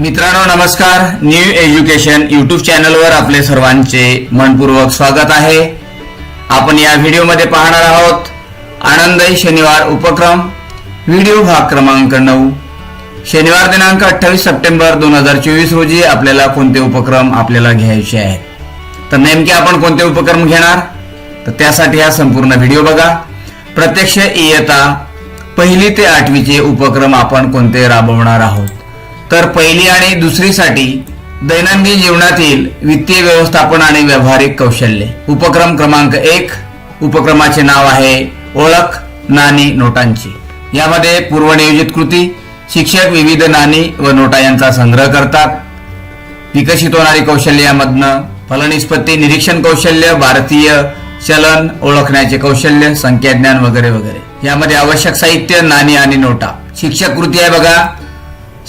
मित्रांनो नमस्कार. New education YouTube चॅनलवर आपले सर्वांचे मनपूर्वक स्वागत आहे. आपण या व्हिडिओमध्ये पाहणार आहोत आनंदई शनिवार उपक्रम व्हिडिओ भाग क्रमांक नऊ. शनिवार दिनांक अठ्ठावीस सप्टेंबर दोन हजार चोवीस रोजी आपल्याला कोणते उपक्रम आपल्याला घ्यायचे आहेत? तर नेमके आपण कोणते उपक्रम घेणार? तर त्यासाठी हा संपूर्ण व्हिडिओ बघा. प्रत्यक्ष इयता पहिली ते आठवीचे उपक्रम आपण कोणते राबवणार आहोत? तर पहिली आणि दुसरीसाठी दैनंदिन जीवनातील वित्तीय व्यवस्थापन आणि व्यावहारिक कौशल्य. उपक्रम क्रमांक एक उपक्रमाचे नाव आहे ओळख नाणी नोटांची. यामध्ये पूर्वनियोजित कृती शिक्षक विविध नाणी व नोटा यांचा संग्रह करतात. विकसित होणारी कौशल्य यामधनं फलनिष्पत्ती निरीक्षण कौशल्य भारतीय चलन ओळखण्याचे कौशल्य संख्याज्ञान वगैरे वगैरे. यामध्ये आवश्यक साहित्य नाणी आणि नोटा. शिक्षक कृती आहे बघा.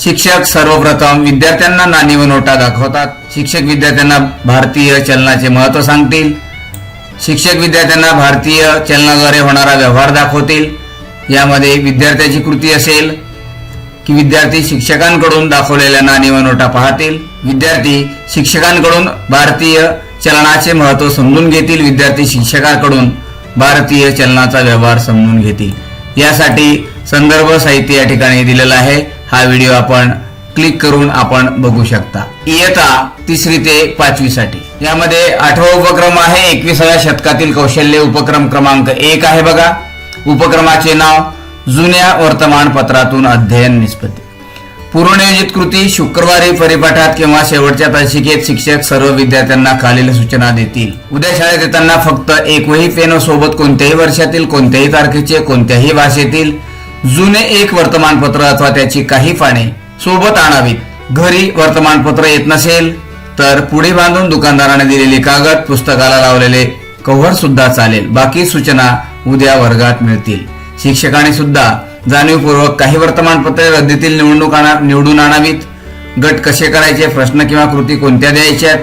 शिक्षक सर्वप्रथम विद्यार्थ्यांना नाणी व नोटा दाखवतात. शिक्षक विद्यार्थ्यांना भारतीय चलनाचे महत्त्व सांगतील. शिक्षक विद्यार्थ्यांना भारतीय चलनाद्वारे होणारा व्यवहार दाखवतील. यामध्ये विद्यार्थ्याची कृती असेल की विद्यार्थी शिक्षकांकडून दाखवलेल्या नाणी व नोटा पाहतील. विद्यार्थी शिक्षकांकडून भारतीय चलनाचे महत्त्व समजून घेतील. विद्यार्थी शिक्षकांकडून भारतीय चलनाचा व्यवहार समजून घेतील. यासाठी संदर्भ साहित्य या ठिकाणी दिलेलं आहे. हा व्हिडिओ आपण क्लिक करून आपण बघू शकता. इयता तिसरी ते पाचवी साठी यामध्ये आठवा उपक्रम आहे एकविसाव्या शतकातील कौशल्य उपक्रम क्रमांक एक आहे बघा. उपक्रमाचे नाव जुन्या वर्तमानपत्रातून अध्ययन निष्पत्ती. पूर्वनियोजित कृती शुक्रवारी परिपाठात किंवा शेवटच्या तासिकेत शिक्षक सर्व विद्यार्थ्यांना खालील सूचना देतील. उद्या शाळेत येताना फक्त एक वही पेन सोबत कोणत्याही वर्षातील कोणत्याही तारखेचे कोणत्याही भाषेतील जुने एक वर्तमानपत्र अथवा त्याची काही पाने सोबत आणावीत. घरी वर्तमानपत्र येत नसेल तर पुढे बांधून दुकानदाराने दिलेली कागद पुस्तकाला लावलेले कव्हर सुद्धा चालेल. बाकी सूचना उद्या वर्गात मिळतील. शिक्षकाने सुद्धा जाणीवपूर्वक काही वर्तमानपत्रे रद्दीतील निवडणूक निवडून आणावीत. गट कसे करायचे प्रश्न किंवा कृती कोणत्या द्यायच्या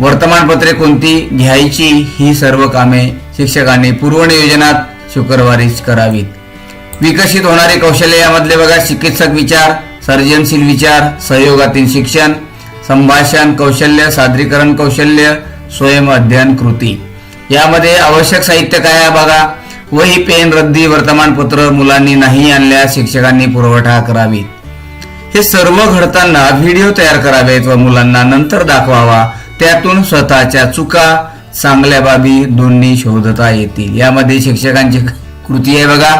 वर्तमानपत्रे कोणती घ्यायची ही सर्व कामे शिक्षकांनी पूर्वनियोजनात शुक्रवारीच करावीत. विकसित होणारे कौशल्य यामधले बघा चिकित्सक विचार सर्जनशील विचार सहयोगातील शिक्षण संभाषण कौशल्य सादरीकरण कौशल्य स्वयं अध्ययन कृती. यामध्ये आवश्यक साहित्य काय आहे बघा? वही पेन रद्दी वर्तमानपत्र मुलांनी नाही आणल्यास शिक्षकांनी पुरवठा करावीत. हे सर्व घडताना व्हिडिओ तयार करावेत व मुलांना नंतर दाखवावा. त्यातून स्वतःच्या चुका चांगल्या बाबी दोन्ही शोधता येतील. यामध्ये शिक्षकांची कृती आहे बघा.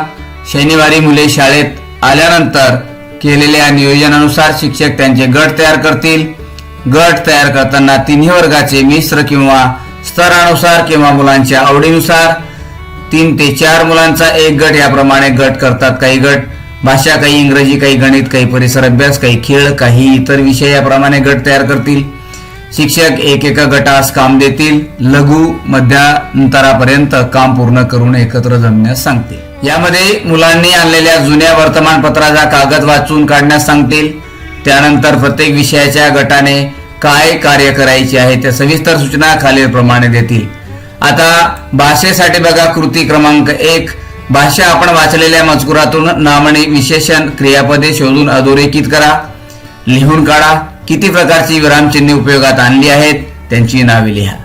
शनिवारी मुले शाळेत आल्यानंतर केलेल्या नियोजनानुसार शिक्षक त्यांचे गट तयार करतील. गट तयार करताना तिन्ही वर्गाचे मिश्र किंवा स्तरानुसार किंवा मुलांच्या आवडीनुसार तीन ते चार मुलांचा एक गट याप्रमाणे गट करतात. काही गट भाषा काही इंग्रजी काही गणित काही परिसर अभ्यास काही खेळ काही इतर विषय याप्रमाणे गट तयार करतील. शिक्षक एक एका गटास काम देतील. लघु मध्यांतरापर्यंत काम पूर्ण करून एकत्र जमण्यास सांगतील. यामध्ये मुलांनी आणलेल्या जुन्या वर्तमानपत्राचा कागद वाचून काढण्यास सांगतील. त्यानंतर प्रत्येक विषयाच्या गटाने काय कार्य करायचे आहे त्या सविस्तर सूचना खालीलप्रमाणे देतील. आता भाषेसाठी बघा कृती क्रमांक एक. भाषा आपण वाचलेल्या मजकुरातून नामणी विशेषण क्रियापदे शोधून अधोरेखित करा. लिहून काढा. किती प्रकारची विरामचिन्हे उपयोगात आणली आहेत? त्यांची नावे लिहा.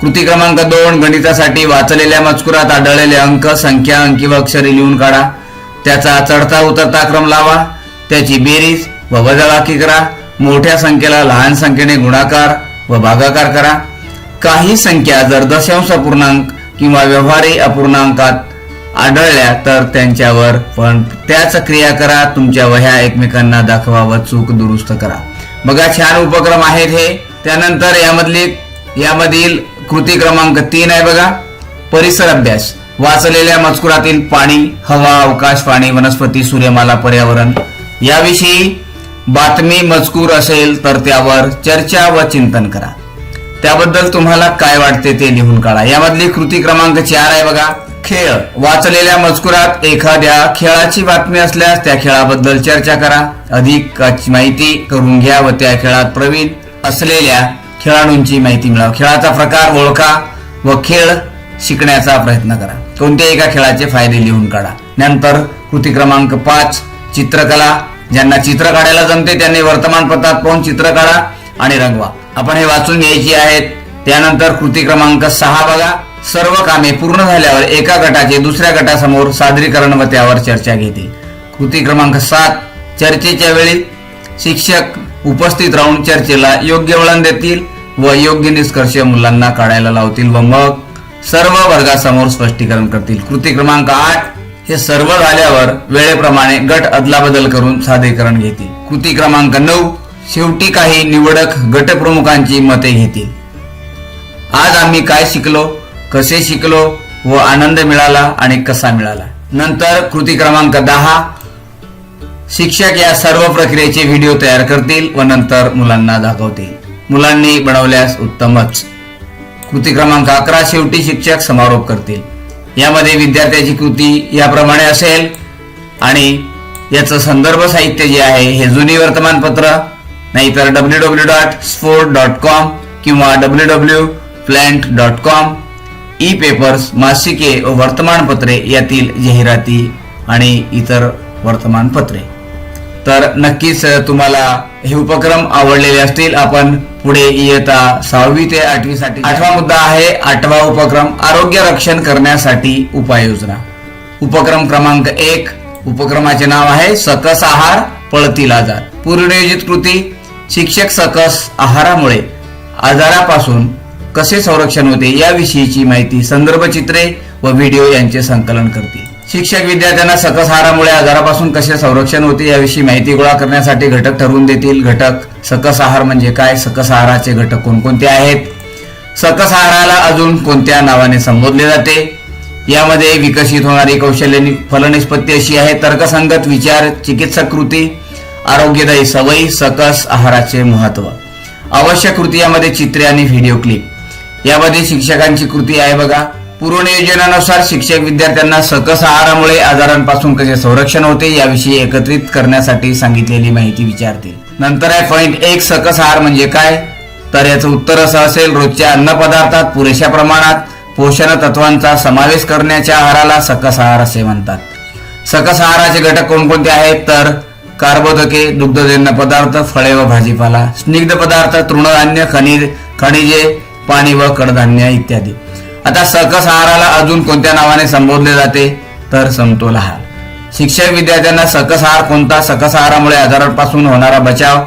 कृती क्रमांक दोन गणितासाठी वाचलेल्या मजकुरात आढळलेले अंक संख्या अंकी व अक्षरे लिहून काढा. त्याचा चढता उतरता क्रम लावा. त्याची बेरीज व वजाबाकी करा. मोठ्या संख्येला लहान संख्येने गुणाकार व भागाकार करा. काही संख्या जर दशांश अपूर्णांक किंवा व्यवहारी अपूर्णांकात आढळल्या तर त्यांच्यावर पण त्याच क्रिया करा. तुमच्या वह्या एकमेकांना दाखवा व चूक दुरुस्त करा. बघा छान उपक्रम आहेत हे. त्यानंतर यामधली यामधील कृती क्रमांक तीन आहे बघा. परिसर अभ्यास. वाचलेल्या मजकुरातील पाणी हवा अवकाश पाणी वनस्पती सूर्यमाला पर्यावरण याविषयी बातमी मजकूर असेल तर त्यावर चर्चा व चिंतन करा. त्याबद्दल तुम्हाला काय वाटते ते लिहून काढा. यामधली कृती क्रमांक चार आहे बघा. खेळ. वाचलेल्या मजकुरात एखाद्या खेळाची बातमी असल्यास त्या खेळाबद्दल चर्चा करा. अधिक माहिती करून घ्या व त्या खेळात प्रवीण असलेल्या खेळाडूंची माहिती मिळावं. खेळाचा प्रकार ओळखा व खेळ शिकण्याचा प्रयत्न करा. कोणत्याही एका खेळाचे फायदे लिहून काढा. नंतर कृती क्रमांक पाच चित्रकला. ज्यांना चित्र काढायला जमते त्यांनी वर्तमानपत्रात पाहून चित्र काढा आणि रंगवा. आपण हे वाचून घ्यायची आहेत. त्यानंतर कृती क्रमांक सहा बघा. सर्व कामे पूर्ण झाल्यावर एका गटाचे दुसऱ्या गटासमोर सादरीकरण व त्यावर चर्चा घेतील कृती क्रमांक सात चर्चेच्या वेळी शिक्षक उपस्थित राहून चर्चेला योग्य वळण देतील व योग्य निष्कर्ष मुलांना काढायला लावतील व मग सर्व वर्गासमोर स्पष्टीकरण करतील. कृती क्रमांक आठ हे सर्व झाल्यावर वेळेप्रमाणे गट अदलाबदल करून सादरीकरण घेतील. कृती क्रमांक नऊ शेवटी काही निवडक गटप्रमुखांची मते घेतील. आज आम्ही काय शिकलो कसे शिकलो व आनंद मिळाला आणि कसा मिळाला? नंतर कृती क्रमांक दहा शिक्षक या सर्व प्रक्रियेचे व्हिडिओ तयार करतील व नंतर मुलांना दाखवतील. मुलांनी बनवल्यास उत्तमच. कृती क्रमांक अकरा शेवटी शिक्षक समारोप करतील. यामध्ये विद्यार्थ्याची कृती याप्रमाणे असेल. आणि याचं संदर्भ साहित्य जे आहे हे जुनी वर्तमानपत्र नाहीतर W W dot sport dot com किंवा W W plant dot com e papers मासिके व वर्तमानपत्रे यातील जाहिराती आणि इतर वर्तमानपत्रे. तर नक्कीच तुम्हाला हे उपक्रम आवडलेले असतील. आपण पुढे इयता सहावी ते आठवी साठी आठवा मुद्दा आहे आठवा उपक्रम आरोग्य रक्षण करण्यासाठी उपाययोजना. उपक्रम क्रमांक एक उपक्रमाचे नाव आहे सकस आहार पळतील आजार. पूर्वनियोजित कृती शिक्षक सकस आहारामुळे आजारापासून कसे संरक्षण होते याविषयीची माहिती संदर्भ चित्रे व व्हिडिओ यांचे संकलन करतील. शिक्षक विद्यार्थ्यांना सकस आहारामुळे आजारापासून कसे संरक्षण होते याविषयी माहिती गोळा करण्यासाठी घटक ठरवून देतील. घटक सकस आहार म्हणजे काय? सकस आहाराचे घटक कोणकोणते आहेत? सकस आहाराला अजून कोणत्या नावाने संबोधले जाते? यामध्ये विकसित होणारी कौशल्य फलनिष्पत्ती अशी आहे. तर्कसंगत विचार चिकित्सक कृती आरोग्यदायी सवयी सकस आहाराचे महत्त्व आवश्यक कृती यामध्ये चित्रे आणि व्हिडिओ क्लिप. यामध्ये शिक्षकांची कृती आहे बघा. पूर्वनियोजनानुसार शिक्षक विद्यार्थ्यांना सकस आहारामुळे आजारांपासून कसे संरक्षण होते याविषयी एकत्रित करण्यासाठी सांगितलेली माहिती विचारतील. नंतर आहे पॉईंट एक सकस आहार म्हणजे काय? तर याचं उत्तर असं असेल रोजच्या अन्न पदार्थात पुरेशा प्रमाणात पोषण तत्वांचा समावेश करण्याच्या आहाराला सकस आहार असे म्हणतात. सकस आहाराचे घटक कोणकोणते आहेत? तर कार्बोदके दुग्धजन्य पदार्थ फळे व भाजीपाला स्निग्ध पदार्थ तृणधान्य खनिज खनिजे पाणी व कडधान्य इत्यादी. आता सकस आहाराला अजून कोणत्या नावाने संबोधले जाते? तर समतोल आहार. शिक्षक विद्यार्थ्यांना सकस आहार कोणता? सकस आहारामुळे आजारांपासून होणारा बचाव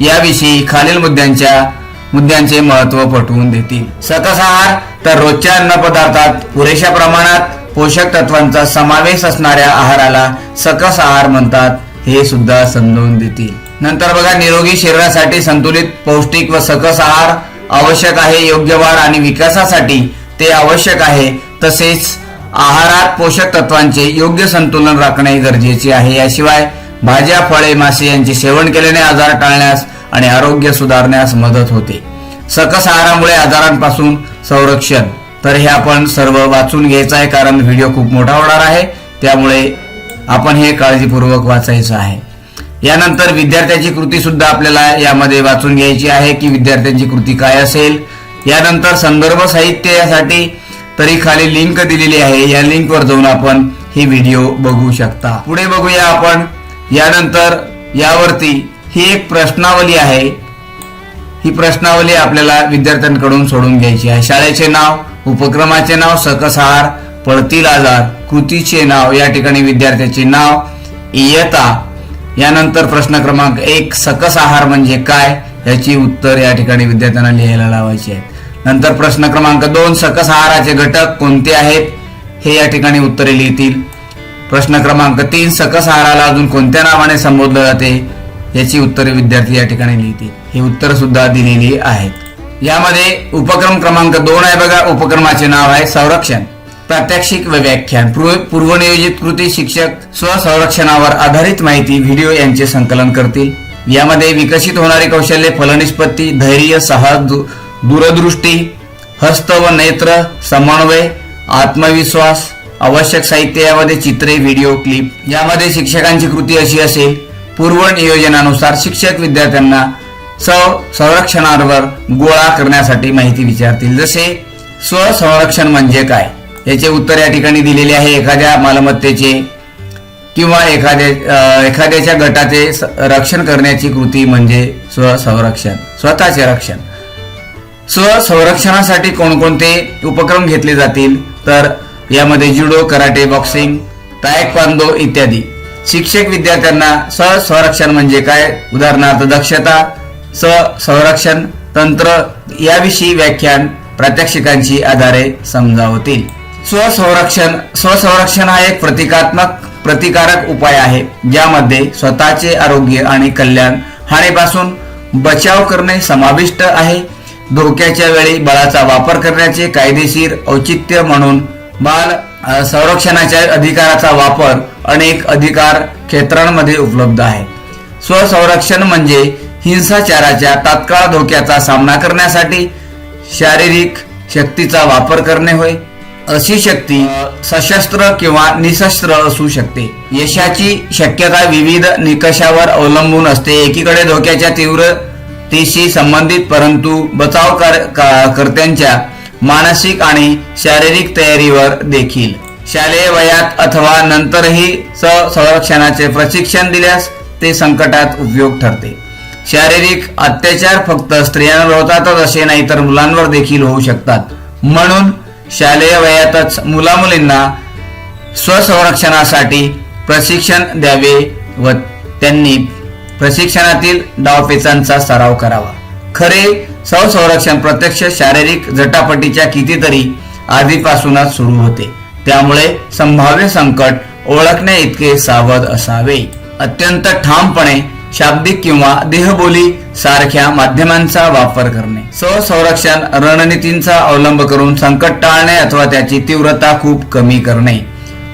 याविषयी खालील मुद्द्यांच्या मुद्द्यांचे महत्त्व पटवून देतील. सकस आहार तर रोजच्या अन्न पदार्थात पुरेशा प्रमाणात पोषक तत्वांचा समावेश असणाऱ्या आहाराला सकस आहार म्हणतात हे सुद्धा समजावून देतील. नंतर बघा निरोगी शरीरासाठी संतुलित पौष्टिक व सकस आहार आवश्यक आहे योग्य वाढ आणि विकासासाठी ते आवश्यक आहे. तसेच आहारात पोषक तत्वांचे योग्य संतुलन राखणे गरजेचे आहे. याशिवाय भाज्या फळे मासे यांचे सेवन केल्याने आजार टाळण्यास आणि आरोग्य सुधारण्यास मदत होते. सकस आहारामुळे आजारांपासून संरक्षण. तर हे आपण सर्व वाचून घ्यायचं आहे कारण व्हिडिओ खूप मोठा होणार आहे. त्यामुळे आपण हे काळजीपूर्वक वाचायचं आहे. यानंतर विद्यार्थ्याची कृती सुद्धा आपल्याला यामध्ये वाचून घ्यायची आहे की विद्यार्थ्यांची कृती काय असेल? यानंतर संदर्भ साहित्य यासाठी तरी खाली लिंक दिलेली आहे. या लिंकवर जाऊन आपण ही व्हिडिओ बघू शकता. पुढे बघूया आपण. यानंतर यावरती ही एक प्रश्नावली आहे. ही प्रश्नावली आपल्याला विद्यार्थ्यांकडून सोडून घ्यायची आहे. शाळेचे नाव उपक्रमाचे नाव सकस आहार पळतील आजार कृतीचे नाव या ठिकाणी विद्यार्थ्याचे नाव इयता यानंतर प्रश्न क्रमांक एक सकस आहार म्हणजे काय? याची उत्तर या ठिकाणी विद्यार्थ्यांना लिहायला लावायची आहे. नंतर प्रश्न क्रमांक दोन सकस आहाराचे घटक कोणते आहेत? हे या ठिकाणी उत्तरे लिहितील. प्रश्न क्रमांक तीन सकस आहाराला अजून कोणत्या नावाने संबोधले जाते? याची उत्तरे विद्यार्थी या ठिकाणी लिहितील. ही उत्तर सुद्धा दिलेली आहेत. यामध्ये उपक्रम क्रमांक दोन आहे बघा. उपक्रमाचे नाव आहे संरक्षण. प्रात्यक्षिक व व्याख्यान. पूर्व पूर्वनियोजित कृती शिक्षक स्वसंरक्षणावर आधारित माहिती व्हिडिओ यांचे संकलन करतील. यामध्ये विकसित होणारी कौशल्ये फलनिष्पत्ती धैर्य साहस दूरदृष्टी हस्त व नेत्र समन्वय आत्मविश्वास आवश्यक साहित्य यामध्ये चित्रे व्हिडिओ क्लिप यामध्ये शिक्षकांची कृती अशी असेल पूर्व नियोजनानुसार शिक्षक विद्यार्थ्यांना संरक्षणावर गोळा करण्यासाठी माहिती विचारतील. जसे स्वसंरक्षण म्हणजे काय? याचे उत्तर या ठिकाणी दिलेले आहे. एखाद्या मालमत्तेचे किंवा एखाद्या एखाद्याच्या गटाचे स- रक्षण करण्याची कृती म्हणजे स्वसंरक्षण स्वतःचे रक्षण. स्वसंरक्षणासाठी कोणकोणते उपक्रम घेतले जातील? तर यामध्ये जुडो कराटे बॉक्सिंग तायकवांदो इत्यादी. शिक्षक विद्यार्थ्यांना स्वसंरक्षण म्हणजे काय? उदाहरणार्थ दक्षता स्वसंरक्षण तंत्र याविषयी व्याख्यान प्रात्यक्षिकांची आधारे समजावतील. स्वसंरक्षण स्वसंरक्षण हा एक प्रतिकात्मक प्रतिकारक उपाय आहे ज्यामध्ये स्वतःचे आरोग्य आणि कल्याण हानीपासून बचाव करणे समाविष्ट आहे. धोक्याच्या वेळी बळाचा वापर करण्याचे कायदेशीर औचित्य म्हणून बाल संरक्षणाच्या अधिकाराचा वापर अनेक अधिकार क्षेत्रांमध्ये उपलब्ध आहे. स्वसंरक्षण म्हणजे हिंसाचाराच्या तात्काळ धोक्याचा सामना करण्यासाठी शारीरिक शक्तीचा वापर करणे होय. अशी शक्ती सशस्त्र किंवा निशस्त्र असू शकते. यशाची शक्यता विविध निकषावर अवलंबून असते. एकीकडे धोक्याच्या तीव्र तीशी संबंधित परंतु बचाव कर्त्यांच्या मानसिक आणि शारीरिक तयारीवर देखील. शालेय वयात अथवा नंतरही संरक्षणाचे प्रशिक्षण दिल्यास ते संकटात उपयोग ठरते. शारीरिक अत्याचार फक्त स्त्रियांवर होतातच असे नाही तर मुलांवर देखील होऊ शकतात. म्हणून शालेय वयातच मुलामुलींना स्वसंरक्षणासाठी प्रशिक्षण द्यावे व त्यांनी प्रशिक्षणातील डावपेचांचा सराव करावा. खरे स्वसंरक्षण प्रत्यक्ष शारीरिक झटापटीच्या कितीतरी आधीपासूनच सुरू होते. त्यामुळे संभाव्य संकट ओळखण्या इतके सावध असावे. अत्यंत ठामपणे शाब्दिक किंवा देहबोली सारख्या माध्यमांचा वापर करणे. स्वसंरक्षण रणनीतींचा अवलंब करून संकट टाळणे अथवा त्याची तीव्रता खूप कमी करणे.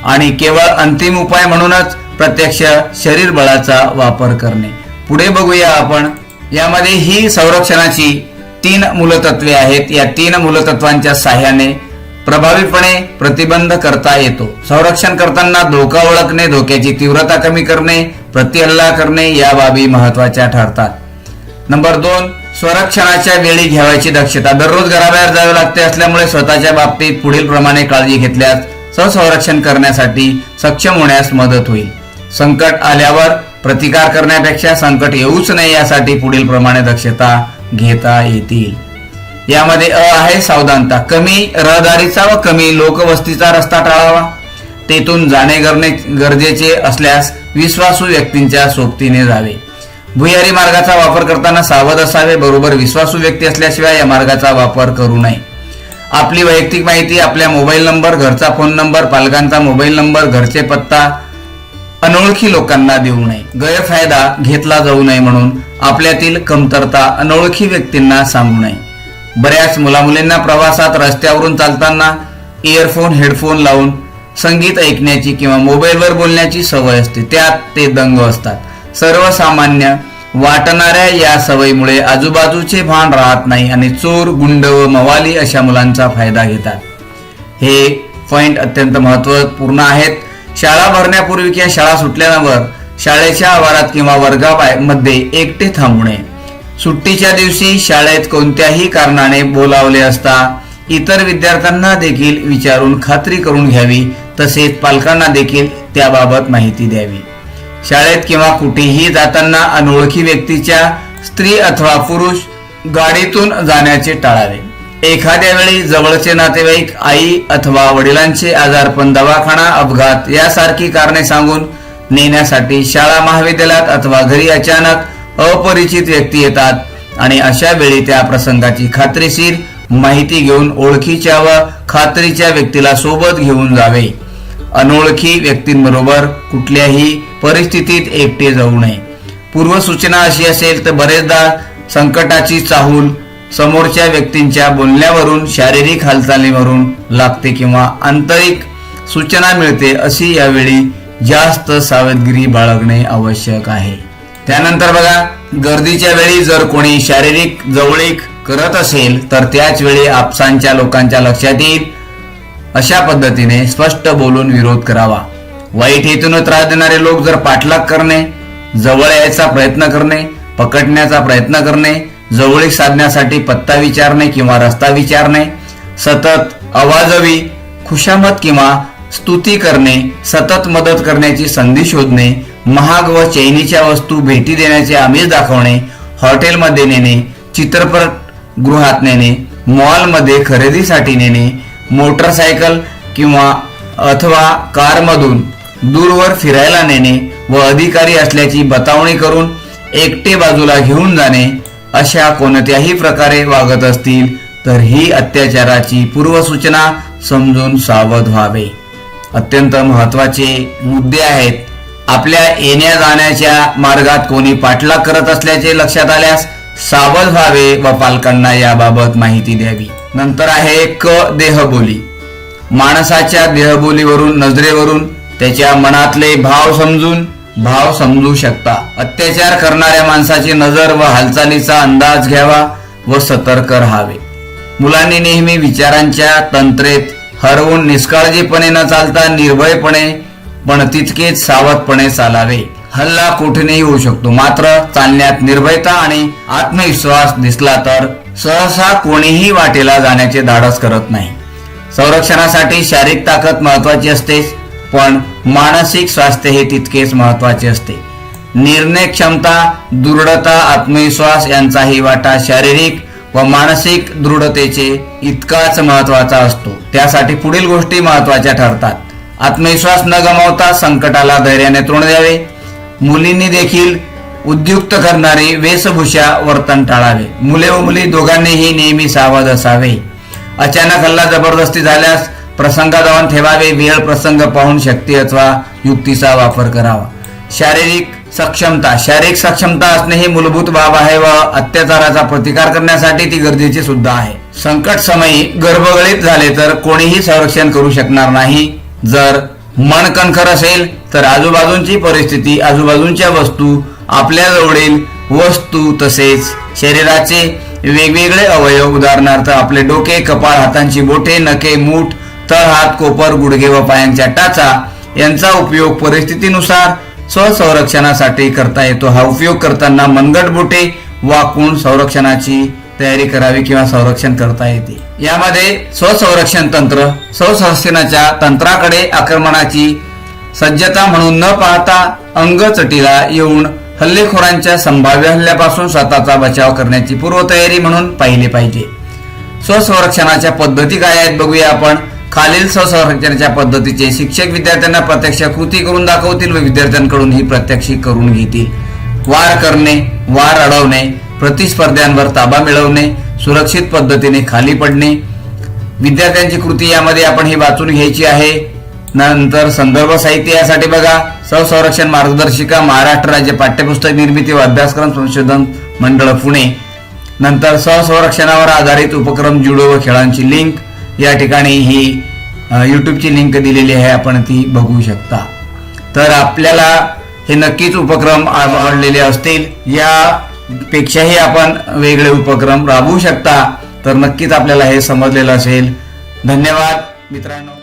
आणि केवळ अंतिम उपाय म्हणूनच प्रत्यक्ष शरीर बळाचा वापर करणे. पुढे बघूया आपण. यामध्ये ही संरक्षणाची तीन मूलतत्वे आहेत. या तीन मूलतत्वांच्या साह्याने प्रभावीपणे प्रतिबंध करता येतो. संरक्षण करताना धोका ओळखणे धोक्याची तीव्रता कमी करणे प्रतिहल्ला करणे या बाबी महत्त्वाच्या ठरतात. नंबर दोन स्वरक्षणाच्या वेळी घ्यावायची दक्षता. दररोज घराबाहेर जावे लागते असल्यामुळे स्वतःच्या बाबतीत पुढील प्रमाणे काळजी घेतल्यास स्वसंरक्षण करण्यासाठी सक्षम होण्यास मदत होईल. संकट आल्यावर प्रतिकार करण्यापेक्षा संकट येऊच नये यासाठी पुढील प्रमाणे दक्षता घेता येतील. यामध्ये अ आहे सावधानता. कमी रहदारीचा व कमी लोकवस्तीचा रस्ता टाळावा. तेथून जाणे करणे गरजेचे असल्यास विश्वासू व्यक्तींच्या सोबतीने जावे. भुयारी मार्गाचा वापर करताना सावध असावे. बरोबर विश्वासू व्यक्ती असल्याशिवाय या मार्गाचा वापर करू नये. आपली वैयक्तिक माहिती आपल्या मोबाईल नंबर घरचा फोन नंबर पालकांचा मोबाईल नंबर घरचे पत्ता अनोळखी लोकांना देऊ नये. गैरफायदा घेतला जाऊ नये म्हणून आपल्यातील कमतरता अनोळखी व्यक्तींना सांगू नये. बऱ्याच मुलामुलींना प्रवासात रस्त्यावरून चालताना इयरफोन हेडफोन लावून संगीत ऐकण्याची किंवा मोबाईलवर बोलण्याची सवय असते. त्यात ते दंग असतात. सर्वसामान्य वाटणाऱ्या या सवयीमुळे आजूबाजूचे भान राहत नाही आणि चोर गुंड व मवाली अशा मुलांचा फायदा घेतात. हे पॉईंट अत्यंत महत्त्वपूर्ण आहेत. शाळा भरण्यापूर्वी किंवा शाळा सुटल्यानंतर शाळेच्या आवारात किंवा वर्गामध्ये एकटे थांबू नये सुट्टीच्या दिवशी शाळेत कोणत्याही कारणाने बोलावले असता इतर विद्यार्थ्यांना देखील विचारून खात्री करून घ्यावी तसेच पालकांना देखील त्याबाबत माहिती द्यावी. शाळेत किंवा कुठेही जाताना अनोळखी व्यक्तीच्या स्त्री अथवा पुरुष गाडीतून जाण्याचे टाळावे. एखाद्या वेळी जवळचे नातेवाईक आई अथवा वडिलांचे आजारपण दवाखाना अपघात यासारखी कारणे सांगून नेण्यासाठी शाळा महाविद्यालयात अथवा घरी अचानक अपरिचित व्यक्ती येतात आणि अशा वेळी त्या प्रसंगाची खात्रीशीर माहिती घेऊन ओळखीच्या व खात्रीच्या व्यक्तीला सोबत घेऊन जावे. अनोळखी व्यक्तींबरोबर कुठल्याही परिस्थितीत एकटे जाऊ नये. पूर्वसूचना अशी असेल तर बरेचदा संकटाची चाहूल समोरच्या व्यक्तींच्या बोलण्यावरून शारीरिक हालचालीवरून लागते किंवा आंतरिक सूचना मिळते अशी यावेळी जास्त सावधगिरी बाळगणे आवश्यक आहे. त्यानंतर बघा गर्दीच्या वेळी जर कोणी शारीरिक जवळीक करत असेल तर त्याच वेळी आपसांच्या लोकांच्या लक्षात येईल. अशा पद्धतीने स्पष्ट बोलून विरोध करावा. वाईट हेतून त्रास देणारे लोक जर पाठलाग करणे जवळ यायचा प्रयत्न करणे पकडण्याचा प्रयत्न करणे जवळीक साधण्यासाठी पत्ता विचारणे किंवा रस्ता विचारणे सतत आवाजवी खुशामत किंवा स्तुती करणे सतत मदत करण्याची संधी शोधणे महाग व चैनीच्या वस्तू भेटी देण्याचे आमिष दाखवणे हॉटेलमध्ये नेणे चित्रपट गृहात नेणे मॉलमध्ये खरेदीसाठी नेणे मोटरसायकल किंवा अथवा कारमधून दूरवर फिरायला नेणे व अधिकारी असल्याची बतावणी करून एकटे बाजूला घेऊन जाणे अशा कोणत्याही प्रकारे वागत असतील तर ही अत्याचाराची पूर्वसूचना समजून सावध व्हावे. अत्यंत महत्त्वाचे मुद्दे आहेत. आपल्या येण्या जाण्याच्या मार्गात कोणी पाठलाग करत असल्याचे लक्षात आल्यास सावध व्हावे व पालकांना याबाबत माहिती द्यावी. नंतर आहे क देहबोली. माणसाच्या देहबोलीवरून नजरेवरून त्याच्या मनातले भाव समजून भाव समजू शकता. अत्याचार करणाऱ्या माणसाची नजर व हालचालीचा अंदाज घ्यावा व सतर्क राहावे. मुलांनी नेहमी विचारांच्या तंत्रेत हरवून निष्काळजीपणे न चालता निर्भयपणे पण तितकेच सावधपणे चालावे. हल्ला कुठेही होऊ शकतो. मात्र चालण्यात निर्भयता आणि आत्मविश्वास दिसला तर सहसा कोणीही वाटेला जाण्याचे धाडस करत नाही. संरक्षणासाठी शारीरिक ताकद महत्वाची असतेच पण मानसिक स्वास्थ्य हे तितकेच महत्त्वाचे असते. निर्णय क्षमता दृढता आत्मविश्वास यांचाही वाटा शारीरिक व मानसिक दृढतेचे इतकाच महत्त्वाचा असतो. त्यासाठी पुढील गोष्टी महत्त्वाच्या ठरतात. आत्मविश्वास न गमावता संकटाला धैर्याने तोंड द्यावे. मुलींनी देखील उद्युक्त करणारी वेशभूषा वर्तन टाळावे. मुले व मुली दोघांनीही नेहमी सावध असावे. अचानक हल्ला जबरदस्ती झाल्यास प्रसंगाजाऊन ठेवावे वेळ प्रसंग पाहून शक्ती अथवा युक्तीचा वापर करावा. शारीरिक सक्षमता शारीरिक सक्षमता असणे ही मूलभूत बाब आहे व अत्याचाराचा प्रतिकार करण्यासाठी ती गरजेची सुद्धा आहे. संकट समयी गर्भगळीत झाले तर कोणीही संरक्षण करू शकणार नाही. जर मन कणखर असेल तर आजूबाजूंची परिस्थिती आजूबाजूंच्या वस्तू आपल्या जवळील वस्तू तसेच शरीराचे वेगवेगळे अवयव उदाहरणार्थ आपले डोके कपाळ हातांची बोटे नखे मूठ तळ हात कोपर गुडघे व पायांच्या टाचा यांचा उपयोग परिस्थितीनुसार स्वसंरक्षणासाठी करता येतो. हा उपयोग करताना मनगट बोटे वाकून संरक्षणाची तयारी करावी किंवा संरक्षण करता येते. यामध्ये स्वसंरक्षण तंत्र स्वसंरक्षणाच्या तंत्राकडे आक्रमणाची सज्जता म्हणून न पाहता अंग चटीला येऊन हल्लेखोरांच्या संभाव्य हल्ल्यापासून स्वतःचा बचाव करण्याची पूर्वतयारी म्हणून पाहिले पाहिजे. स्वसंरक्षणाच्या पद्धती काय आहेत बघूया आपण. खालील स्वसंरक्षणाच्या पद्धतीचे शिक्षक विद्यार्थ्यांना प्रत्यक्ष कृती करून दाखवतील व विद्यार्थ्यांकडून ही प्रत्यक्ष करून घेतील. वार करणे वार अडवणे प्रतिस्पर्ध्यांवर ताबा मिळवणे सुरक्षित पद्धतीने खाली पडणे. विद्यार्थ्यांची कृती यामध्ये आपण ही वाचून घ्यायची आहे. नंतर संदर्भ साहित्य यासाठी बघा. स्वसंरक्षण मार्गदर्शिका महाराष्ट्र राज्य पाठ्यपुस्तक निर्मिती व अभ्यासक्रम संशोधन मंडळ पुणे. नंतर स्वसंरक्षणावर आधारित उपक्रम जुडो व खेळांची लिंक. या ठिकाणी ही यूट्यूबची लिंक दिलेली आहे आपण ती बघू शकता. तर आपल्याला हे नक्कीच उपक्रम आवडलेले असतील. यापेक्षाही आपण वेगळे उपक्रम राबवू शकता. तर नक्कीच आपल्याला हे समजलेलं असेल. धन्यवाद मित्रांनो.